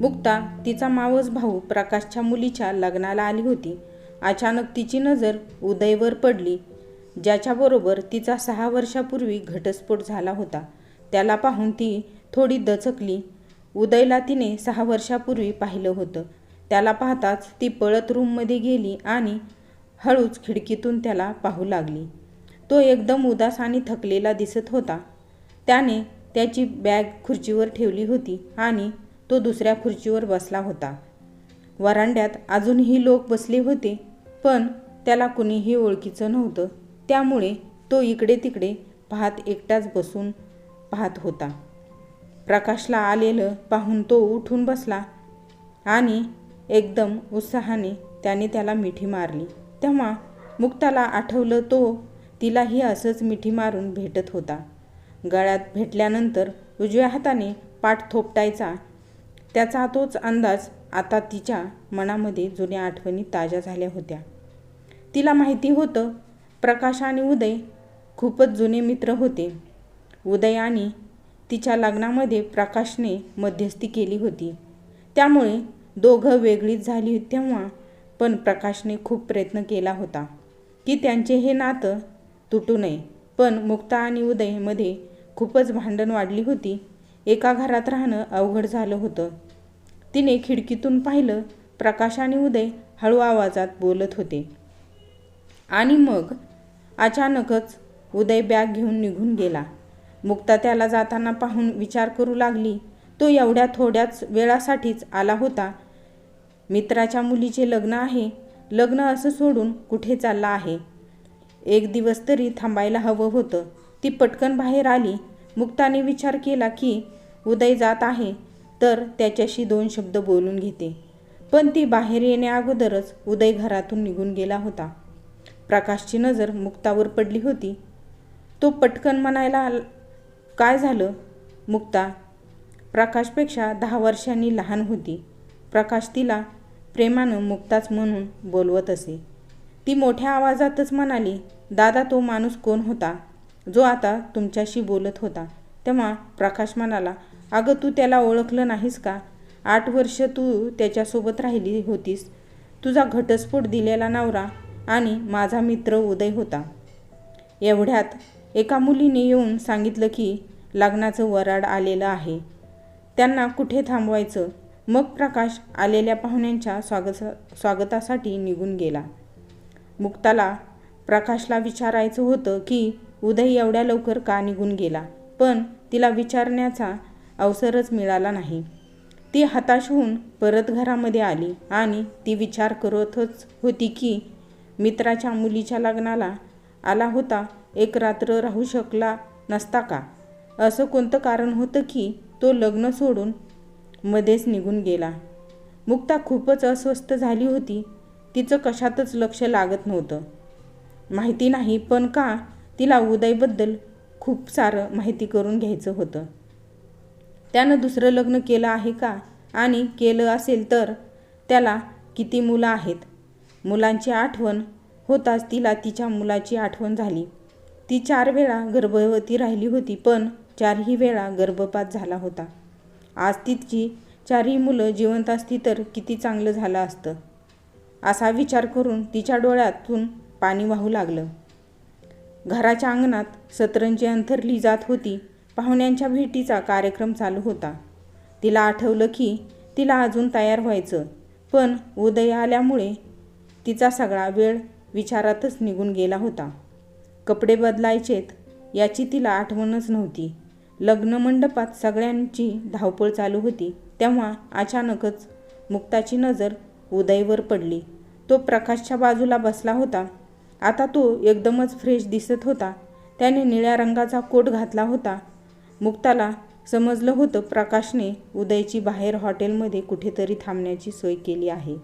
मुक्ता तिचा मावस भाऊ प्रकाशच्या मुलीच्या लग्नाला आली होती. अचानक तिची नजर उदयवर पडली. ज्याच्याबरोबर तिचा सहा वर्षापूर्वी घटस्फोट झाला होता. त्याला पाहून ती थोडी दचकली. उदयला तिने सहा वर्षापूर्वी पाहिलं होतं. त्याला पाहताच ती पळत रूममध्ये गेली आणि हळूच खिडकीतून त्याला पाहू लागली. तो एकदम उदास आणि थकलेला दिसत होता. त्याने त्याची बॅग खुर्चीवर ठेवली होती आणि तो दुसऱ्या खुर्चीवर बसला होता. वरांड्यात अजूनही लोक बसले होते पण त्याला कुणीही ओळखीचं नव्हतं. त्यामुळे तो इकडे तिकडे पाहत एकटाच बसून पाहत होता. प्रकाशला आलेलं पाहून तो उठून बसला आणि एकदम उत्साहाने त्याने त्याला मिठी मारली. तेव्हा मुक्ताला आठवलं तो तिलाही असंच मिठी मारून भेटत होता. गळ्यात भेटल्यानंतर उजव्या हाताने पाठ थोपटायचा त्याचा तोच अंदाज आता तिच्या मनामध्ये जुन्या आठवणी ताज्या झाल्या होत्या. तिला माहिती होतं प्रकाश आणि उदय खूपच जुने मित्र होते. उदय आणि तिच्या लग्नामध्ये प्रकाशने मध्यस्थी केली होती. त्यामुळे दोघं वेगळीच झाली तेव्हा पण प्रकाशने खूप प्रयत्न केला होता की त्यांचे हे नातं तुटू नये. पण मुक्ता आणि उदयमध्ये खूपच भांडण वाढली होती. एका घरात राहणं अवघड झालं होतं. तिने खिडकीतून पाहिलं प्रकाश आणि उदय हळू आवाजात बोलत होते. आणि मग अचानकच उदय बॅग घेऊन निघून गेला. मुक्ता त्याला जाताना पाहून विचार करू लागली. तो एवढ्या थोड्याच वेळासाठीच आला होता. मित्राच्या मुलीचे लग्न आहे. लग्न असं सोडून कुठे चालला आहे? एक दिवस तरी थांबायला हवं होतं. ती पटकन बाहेर आली. मुक्ताने विचार केला की उदय जात आहे. तर त्याच्याशी दोन शब्द बोलून घेते. पण ती बाहेर येण्याअगोदरच उदय घरातून निघून गेला होता. प्रकाशची नजर मुक्तावर पडली होती. तो पटकन म्हणायला काय झालं? मुक्ता प्रकाशपेक्षा दहा वर्षांनी लहान होती. प्रकाश तिला प्रेमानं मुक्ताच म्हणून बोलवत असे. ती मोठ्या आवाजातच म्हणाली दादा तो माणूस कोण होता? जो आता तुमच्याशी बोलत होता. तेव्हा प्रकाश म्हणाला अगं तू त्याला ओळखलं नाहीस का? आठ वर्ष तू त्याच्यासोबत राहिली होतीस. तुझा घटस्फोट दिलेला नवरा आणि माझा मित्र उदय होता. एवढ्यात एका मुलीने येऊन सांगितलं की लग्नाचं वराड आलेलं आहे. त्यांना कुठे थांबवायचं? मग प्रकाश आलेल्या पाहुण्यांच्या स्वागत स्वागतासाठी निघून गेला. मुक्ताला प्रकाशला विचारायचं होतं की उदय एवढ्या लवकर का निघून गेला? पण तिला विचारण्याचा अवसरच मिळाला नाही. ती हताश होऊन परत घरामध्ये आली आणि ती विचार करतच होती की मित्राच्या मुलीच्या लग्नाला आला होता एक रात्र राहू शकला नसता का? असं कोणतं कारण होतं की तो लग्न सोडून मध्येच निघून गेला. मुक्ता खूपच अस्वस्थ झाली होती. तिचं कशातच लक्ष लागत नव्हतं. माहिती नाही पण का तिला उदयबद्दल खूप सारं माहिती करून घ्यायचं होतं? त्यानं दुसरं लग्न केलं आहे का? आणि केलं असेल तर? त्याला किती मुलं आहेत? मुलांची आठवण होताच तिला तिच्या मुलाची आठवण झाली. ती चार वेळा गर्भवती राहिली होती पण चारही वेळा गर्भपात झाला होता. आज तिची चारही मुलं जिवंत असती तर किती चांगलं झालं असतं? असा विचार करून तिच्या डोळ्यातून पाणी वाहू लागलं. घराच्या अंगणात सतरंजी अंथरली जात होती. पाहुण्यांच्या भेटीचा कार्यक्रम चालू होता. तिला आठवलं की तिला अजून तयार व्हायचं पण उदय आल्यामुळे तिचा सगळा वेळ विचारातच निघून गेला होता. कपडे बदलायचेत याची तिला आठवणच नव्हती. लग्न मंडपात सगळ्यांची धावपळ चालू होती तेव्हा अचानकच मुक्ताची नजर उदयवर पडली. तो प्रकाशच्या बाजूला बसला होता. आता तो एकदमच फ्रेश दिसत होता. त्याने निळ्या रंगाचा कोट घातला होता. मुक्ताला समजलं होतं प्रकाशने उदयची बाहेर हॉटेलमध्ये कुठेतरी थांबण्याची सोय केली आहे.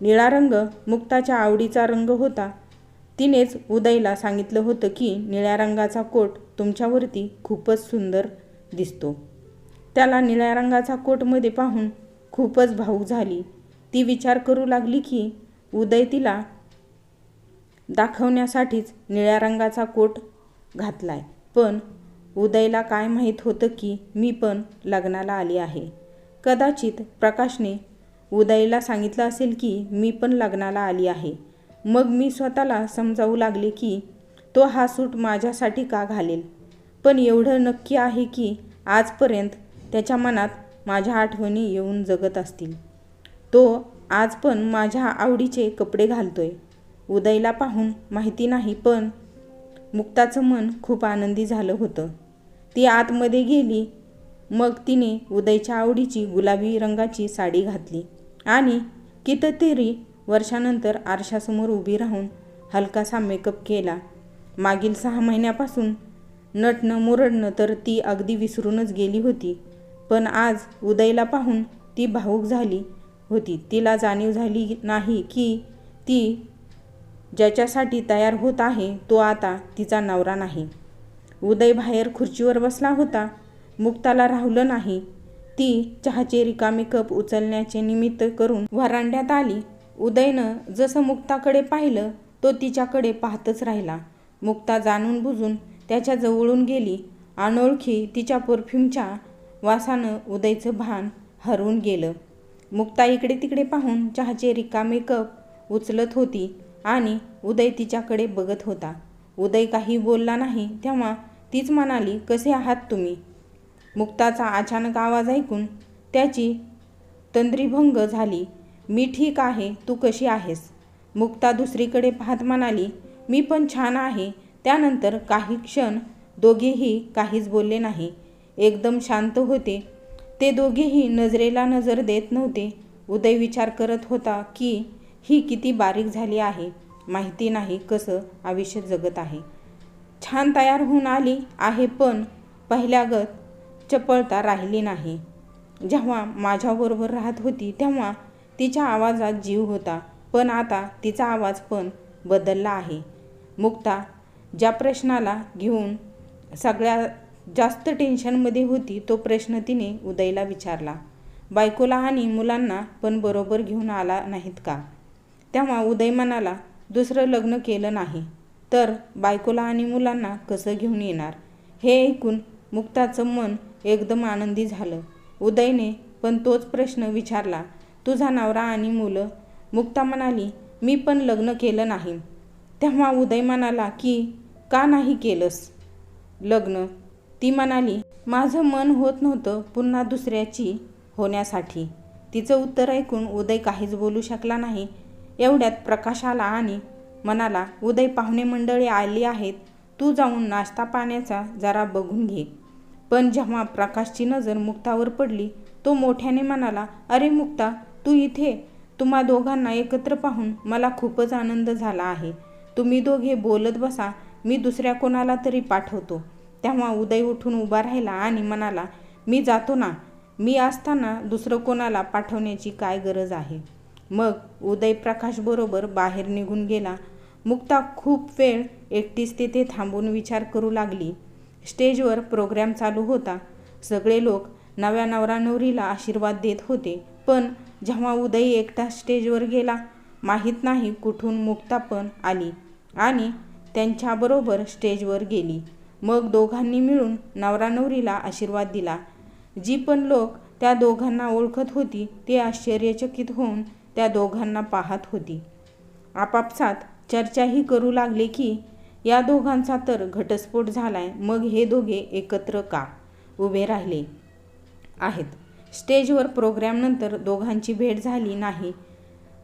निळा रंग मुक्ताच्या आवडीचा रंग होता. तिनेच उदयला सांगितलं होतं की निळ्या रंगाचा कोट तुमच्यावरती खूपच सुंदर दिसतो. त्याला निळ्या रंगाचा कोटमध्ये पाहून खूपच भाऊक झाली. ती विचार करू लागली की उदय तिला दाखवण्यासाठीच निळ्या रंगाचा कोट घातलाय. पण उदयला काय माहीत होतं की मी पण लग्नाला आली आहे. कदाचित प्रकाशने उदयला सांगितलं असेल की मी पण लग्नाला आली आहे. मग मी स्वतःला समजावू लागले की तो हा सूट माझ्यासाठी का घालेल? पण एवढं नक्की आहे की आजपर्यंत त्याच्या मनात माझ्या आठवणी येऊन जगत असतील. तो आज पण माझ्या आवडीचे कपडे घालतोय. उदयला पाहून माहिती नाही पण मुक्ताचं मन खूप आनंदी झालं होतं. ती आतमध्ये गेली. मग तिने उदयच्या आवडीची गुलाबी रंगाची साडी घातली आणि कितीतरी वर्षानंतर आरशासमोर उभी राहून हलकासा मेकअप केला. मागील सहा महिन्यापासून नटणं मुरडणं तर ती अगदी विसरूनच गेली होती. पण आज उदयला पाहून ती भावूक झाली होती. तिला जाणीव झाली नाही की ती ज्याच्यासाठी तयार होत आहे तो आता तिचा नवरा नाही. उदय बाहेर खुर्चीवर बसला होता. मुक्ताला राहुलं नाही. ती चहाचे रिकामे कप उचलण्याचे निमित्त करून व्हरांड्यात आली. उदयनं जसं मुक्ताकडे पाहिलं तो तिच्याकडे पाहतच राहिला. मुक्ता जाणून बुजून त्याच्या जवळून गेली. अनोळखी तिच्या परफ्यूमच्या वासानं उदयचं भान हरवून गेलं. मुक्ता इकडे तिकडे पाहून चहाचे रिकामे कप उचलत होती आणि उदय तिच्याकडे बघत होता. उदय काही बोलला नाही तेव्हा तीच म्हणाली कसे आहात तुम्ही? मुक्ताचा अचानक आवाज ऐकून त्याची तंद्रीभंग झाली. मी ठीक आहे तू कशी आहेस? मुक्ता दुसरीकडे पाहत म्हणाली मी पण छान आहे. त्यानंतर काही क्षण दोघेही काहीच बोलले नाही. एकदम शांत होते. ते दोघेही नजरेला नजर देत नव्हते. उदय विचार करत होता की ही किती बारीक झाली आहे. माहिती नाही कसं आयुष्य जगत आहे. छान तयार होऊन आली आहे पण पहिल्यागत चपळता राहिली नाही. जेव्हा माझ्याबरोबर राहत होती तेव्हा तिच्या आवाजात जीव होता पण आता तिचा आवाज पण बदलला आहे. मुक्ता ज्या प्रश्नाला घेऊन सगळ्या जास्त टेन्शनमध्ये होती तो प्रश्न तिने उदयला विचारला. बायकोला आणि मुलांना पण बरोबर घेऊन आला नाहीत का? तेव्हा उदय म्हणाला दुसरं लग्न केलं नाही. तर बायकोला आणि मुलांना कसं घेऊन येणार? हे ऐकून मुक्ताचं मन एकदम आनंदी झालं. उदयने पण तोच प्रश्न विचारला तुझा नवरा आणि मुलं? मुक्ता म्हणाली मी पण लग्न केलं नाही. तेव्हा उदय म्हणाला की का नाही केलंस? लग्न? ती म्हणाली माझं मन होत नव्हतं पुन्हा दुसऱ्याची होण्यासाठी. तिचं उत्तर ऐकून उदय काहीच बोलू शकला नाही. एवढ्यात प्रकाश आला आणि म्हणाला उदय पाहुणे मंडळी आली आहेत. तू जाऊन नाश्ता पाण्याचा जरा बघून घे. पण जेव्हा प्रकाशची नजर मुक्तावर पडली तो मोठ्याने म्हणाला अरे मुक्ता तू इथे? तुम्हा दोघांना एकत्र पाहून मला खूपच आनंद झाला आहे. तुम्ही दोघे बोलत बसा मी दुसऱ्या कोणाला तरी पाठवतो. तेव्हा उदय उठून उभा राहिला आणि म्हणाला मी जातो ना. मी असताना दुसरं कोणाला पाठवण्याची काय गरज आहे? मग उदय प्रकाशबरोबर बाहेर निघून गेला. मुक्ता खूप वेळ एकटीच तिथे थांबून विचार करू लागली. स्टेजवर प्रोग्रॅम चालू होता. सगळे लोक नव्या नवरा नवरीला आशीर्वाद देत होते. पण जेव्हा उदय एकटा स्टेजवर गेला माहीत नाही कुठून मुक्ता पण आली आणि त्यांच्याबरोबर स्टेजवर गेली. मग दोघांनी मिळून नवरा नवरीला आशीर्वाद दिला. जी पण लोक त्या दोघांना ओळखत होती ते आश्चर्यचकित होऊन त्या दोघांना पाहत होती. आपापसात चर्चाही करू लागले की या दोघांचा तर घटस्फोट झालाय मग हे दोघे एकत्र का उभे राहिले? आहेत. स्टेजवर प्रोग्रॅमनंतर दोघांची भेट झाली नाही.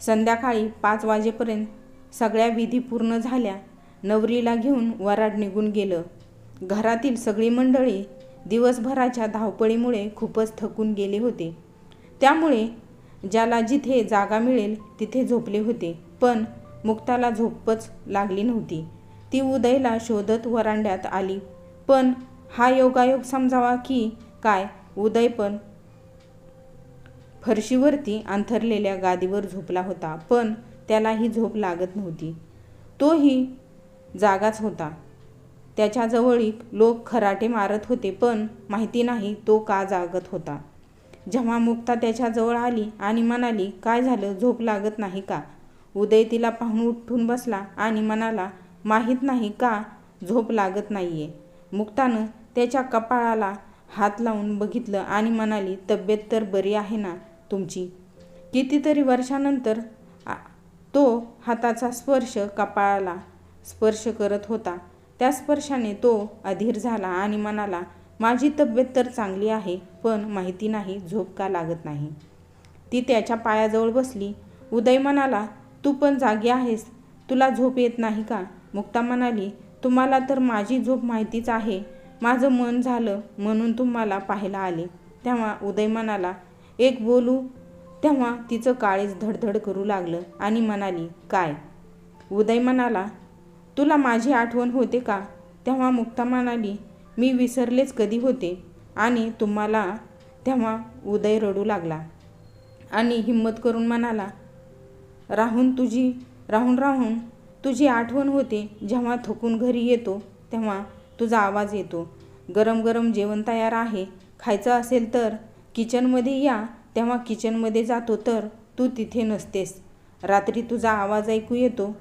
संध्याकाळी पाच वाजेपर्यंत सगळ्या विधी पूर्ण झाल्या. नवरीला घेऊन वराड निघून गेलं. घरातील सगळी मंडळी दिवसभराच्या धावपळीमुळे खूपच थकून गेले होते. त्यामुळे ज्याला जिथे जागा मिळेल तिथे झोपले होते. पण मुक्ताला झोपच लागली नव्हती. ती उदयला शोधत वरांड्यात आली. पण हा योगायोग समजावा की काय? उदय पण फरशीवरती अंथरलेल्या गादीवर झोपला होता पण त्यालाही झोप लागत नव्हती. तोही जागाच होता. त्याच्याजवळीक लोक खराटे मारत होते पण माहिती नाही तो का जागत होता. जेव्हा मुक्ता त्याच्याजवळ आली आणि म्हणाली काय झालं? झोप लागत नाही का? उदय तिला पाहून उठून बसला आणि म्हणाला माहीत नाही का? झोप लागत नाही आहे मुक्तानं त्याच्या कपाळाला हात लावून बघितलं आणि म्हणाली तब्येत तर बरी आहे ना तुमची? कितीतरी वर्षानंतर तो हाताचा स्पर्श कपाळाला स्पर्श करत होता. त्या स्पर्शाने तो अधीर झाला आणि म्हणाला माझी तब्येत तर चांगली आहे पण माहिती नाही झोप का लागत नाही. ती त्याच्या पायाजवळ बसली. उदय म्हणाला तू पण जागी आहेस. तुला झोप येत नाही का? मुक्ता म्हणाली तुम्हाला तर माझी झोप माहितीच आहे. माझं मन झालं म्हणून तुम्हाला पाहायला आले. तेव्हा उदय म्हणाला एक बोलू? तेव्हा तिचं काळीज धडधड करू लागलं आणि म्हणाली काय? उदय म्हणाला तुला माझी आठवण होते का? तेव्हा मुक्ता म्हणाली मी विसरलेच कधी होते? आणि तुम्हाला तेव्हा उदय रडू लागला. आणि हिम्मत करून म्हणाला राहून तुझी राहून राहून तुझी आठवण होते जेव्हा थकून घरी येतो तेव्हा तुझा आवाज येतो. गरम गरम जेवण तयार आहे खायचं असेल तर किचनमध्ये या तेव्हा किचनमध्ये जातो तर तू तिथे नसतेस. रात्री तुझा आवाज ऐकू येतो.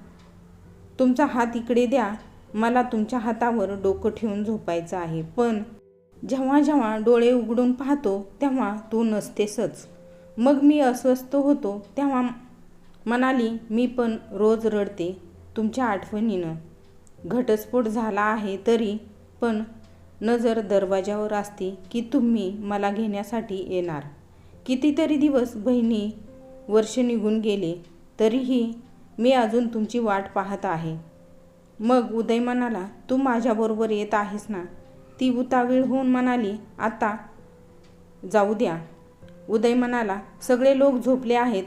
तुमचा हात इकडे द्या मला तुमच्या हातावर डोकं ठेवून झोपायचं आहे. पण जेव्हा जेव्हा डोळे उघडून पाहतो तेव्हा तू नसतेसच. मग मी अस्वस्थ होतो तेव्हा म्हणाली मी पण रोज रडते तुमच्या आठवणीनं. घटस्फोट झाला आहे तरी पण नजर दरवाजावर असते की तुम्ही मला घेण्यासाठी येणार. कितीतरी दिवस बहिणी वर्ष निघून गेले तरीही मी अजून तुमची वाट पाहत आहे. मग उदय म्हणाला तू माझ्याबरोबर येत आहेस ना? ती उतावीळ होऊन म्हणाली आता जाऊ द्या. उदय म्हणाला सगळे लोक झोपले आहेत.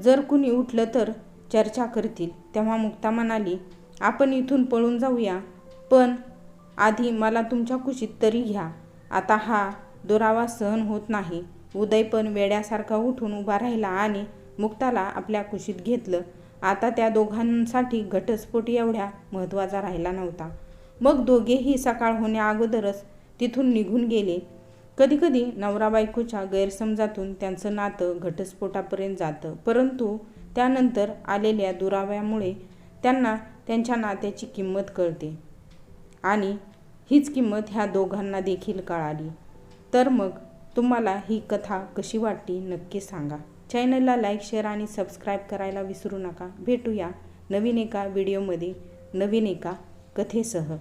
जर कुणी उठलं तर चर्चा करतील. तेव्हा मुक्ता म्हणाली आपण इथून पळून जाऊया. पण आधी मला तुमच्या कुशीत तरी घ्या. आता हा दुरावा सहन होत नाही. उदय पण वेड्यासारखा उठून उभा राहिला आणि मुक्ताला आपल्या कुशीत घेतलं. आता त्या दोघांसाठी घटस्फोट एवढ्या महत्त्वाचा राहिला नव्हता. मग दोघेही सकाळ होण्याअगोदरच तिथून निघून गेले. कधीकधी नवरा बायकोच्या गैरसमजातून त्यांचं नातं घटस्फोटापर्यंत जातं. परंतु त्यानंतर आलेल्या दुराव्यामुळे त्यांना त्यांच्या नात्याची किंमत कळते. आणि हीच किंमत ह्या दोघांना देखील कळाली. तर मग तुम्हाला ही कथा कशी वाटली नक्की सांगा. चॅनलला लाईक शेअर आणि सबस्क्राईब करायला विसरू नका. भेटूया नवीन एका व्हिडिओमध्ये नवीन एका कथेसह.